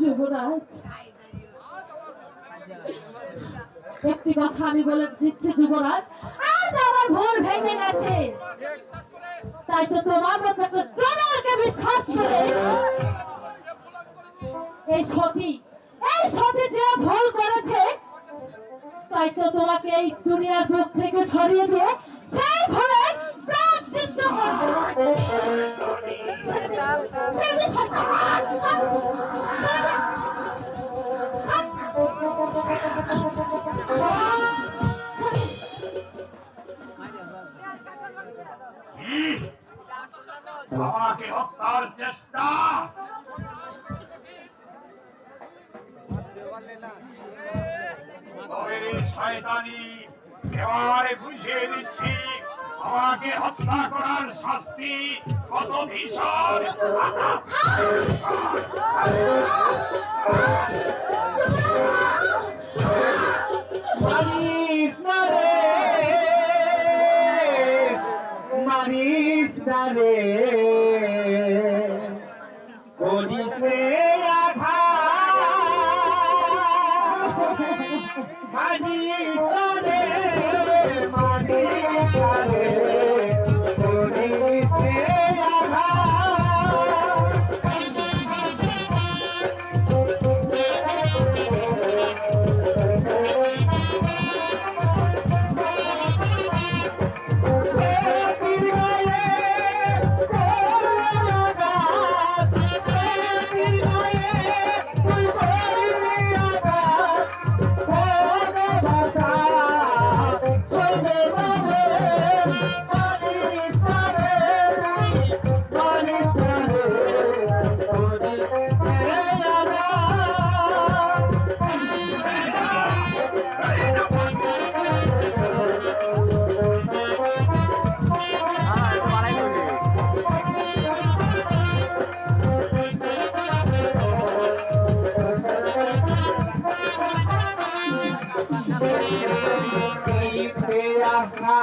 যুবরাজ একটি কথা আমি বলে দিচ্ছি যুবরাজ, আজ আমার ভুল ভেঙে গেছে তাই তো তোমার মতো বিশ্বাস করে এই সতী এই সতী যে ভুল করেছে, তাই তো তোমাকে এই দুনিয়ার বুক থেকে সরিয়ে দিয়ে সেই ভুলের প্রায়শ্চিত্ত করব। আমাকে হত্যার চেষ্টা। শয়তানি এবারে বুঝিয়ে দিচ্ছি আমাকে হত্যা করার শাস্তি কত ভীষণ? মানিস রে মানিস রে। রে মানিস রে। আসা